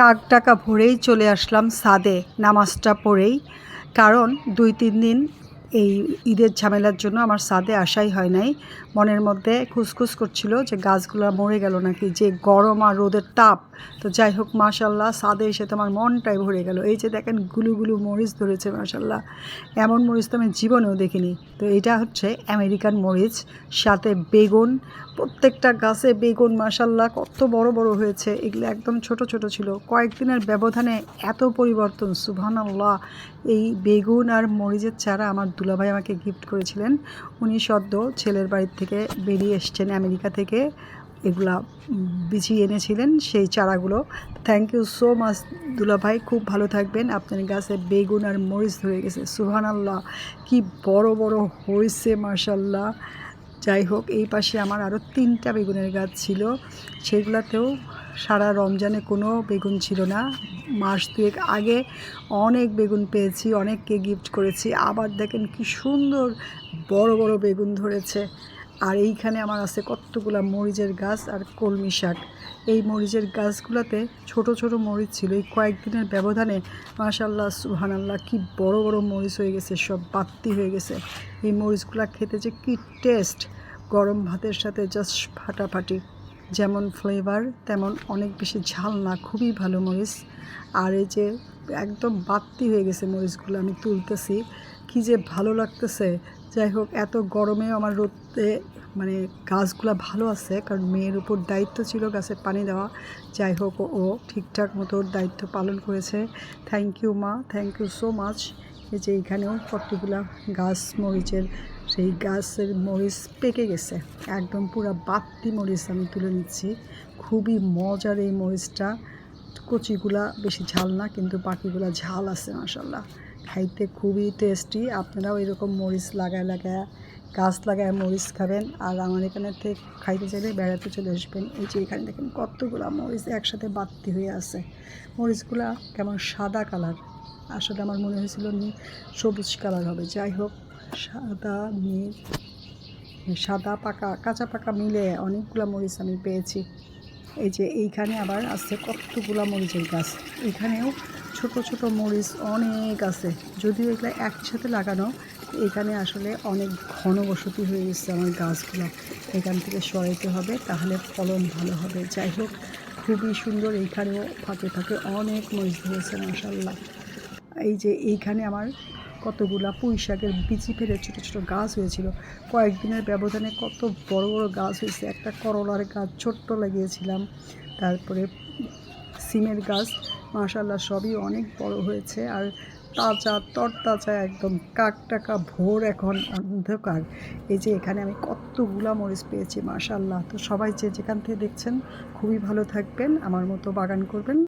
কাক টাকা ভরেই চলে আসলাম সাদে নামাজটা পড়েই। কারণ দুই তিন দিন এই ঈদের ঝামেলার জন্য আমার সাদে আসাই হয় নাই। মনের মধ্যে খুসখুস করছিল যে গাছগুলো মরে গেল নাকি, যে গরম আর রোদের তাপ। তো যাই হোক মাশাল্লাহ সাদে এসে তো আমার মনটাই ভরে গেল। এই যে দেখেন, গুলু গুলু মরিচ ধরেছে মাশাল্লাহ এমন মরিচ তো আমি জীবনেও দেখিনি। তো এটা হচ্ছে আমেরিকান মরিচ, সাথে বেগুন। প্রত্যেকটা গাছে বেগুন মাশাল্লাহ কত বড় বড় হয়েছে। এগুলো একদম ছোট ছোট ছিল। কয়েকদিনের ব্যবধানে এত পরিবর্তন, সুবহানাল্লাহ। এই বেগুন আর মরিচের চারা আমার দুলাভাই আমাকে গিফট করেছিলেন। উনি সদ্য ছেলের বাড়ির থেকে বেরিয়ে এসছেন আমেরিকা থেকে। এগুলা বিছিয়ে এনেছিলেন সেই চারাগুলো। থ্যাংক ইউ সো মাচ দুলাভাই খুব ভালো থাকবেন। আপনার গাছে বেগুন আর মরিচ ধরে গেছে। সুবহানাল্লাহ, কী বড় বড় হয়েছে মার্শাল্লাহ যাই হোক, এই পাশে আমার আরও তিনটা বেগুনের গাছ ছিল। সেগুলাতেও সারা রমজানে কোনো বেগুন ছিল না। মাস দুয়েক আগে অনেক বেগুন পেয়েছি, অনেককে গিফট করেছি। আবার দেখেন কি সুন্দর বড় বড় বেগুন ধরেছে। আর এইখানে আমার আছে কতগুলা মরিচের গাছ আর কলমি শাক। এই মরিচের গাছগুলোতে ছোট ছোট মরিচ ছিল। এই কয়েকদিনের ব্যবধানে মাশাল্লাহ সুহানাল্লাহ কি বড় বড় মরিচ হয়ে গেছে, সব বাত্তি হয়ে গেছে। এই মরিচগুলো খেতে যে কি টেস্ট গরম ভাতের সাথে জাস্ট ফাটাফাটি। যেমন ফ্লেভার তেমন অনেক বেশি ঝাল না, খুবই ভালো মরিচ। আর এই যে একদম বাত্তি হয়ে গেছে মরিচগুলো আমি তুলতেছি, কি যে ভালো লাগতেছে। যাই হোক, এত গরমেও আমার রোদে মানে গাছগুলো ভালো আছে, কারণ মেয়ের উপর দায়িত্ব ছিল গাছের পানি দেওয়া। যাই হোক, ও- ঠিকঠাক মতো দায়িত্ব পালন করেছে। থ্যাংক ইউ মা। থ্যাংক ইউ সো মাচ এই যে এখানেও কতগুলা গাছ, মরিচের সেই গাছের মরিচ পেকে গেছে। একদম পুরো বাত্তি মরিচ আমি তুলে নিচ্ছি। খুবই মজার এই মরিচটা। কচিগুলা বেশি ঝাল না, কিন্তু বাকিগুলা ঝাল আছে মাসাল্লাহ খাইতে খুবই টেস্টি আপনারাও এরকম মরিচ লাগায় লাগায়, গাছ লাগায় মরিচ খাবেন। আর আমার এখানে থেকে খাইতে চাইলে বেড়াতে চলে আসবেন। এই যে এখানে দেখেন কতগুলা মরিচ একসাথে বাত্তি হয়ে আছে। মরিচগুলা কেমন সাদা কালার। আসলে আমার মনে হয়েছিল সবুজ কালার হবে। যাই হোক সাদা নীল সাদা পাকা, কাঁচা পাকা মিলে অনেকগুলো মরিচ আমি পেয়েছি। এই যে এইখানে আবার আছে কতগুলা মরিচের গাছ। এখানেও ছোট ছোট মরিচ অনেক আছে। যদিও এগুলো একসাথে লাগানো, এখানে আসলে অনেক ঘনবসতি হয়ে গেছে আমার গাছগুলো। এখান থেকে সরাইতে হবে, তাহলে ফলন ভালো হবে। যাই হোক, খুবই সুন্দর এইখানেও ফাঁকে ফাঁকে অনেক মরিচ ধরেছে মাসাল্লাহ এই যে এইখানে আমার কতগুলা পুঁই শাকের বিচি ফেলে ছোটো ছোটো গাছ হয়েছিল। কয়েকদিনের ব্যবধানে কত বড় বড় গাছ হয়েছে। একটা করলার গাছ ছোট্ট লাগিয়েছিলাম। তারপরে সিমের গাছ মাশাল্লাহ সবই অনেক বড় হয়েছে। আর তাজা, তরতাজা, একদম কাক টাকা ভোর এখন অন্ধকার। এই যে এখানে আমি কতগুলা মরিচ পেয়েছি মাশাল্লাহ তো সবাই যে যেখান থেকে দেখছেন, খুবই ভালো থাকবেন। আমার মতো বাগান করবেন।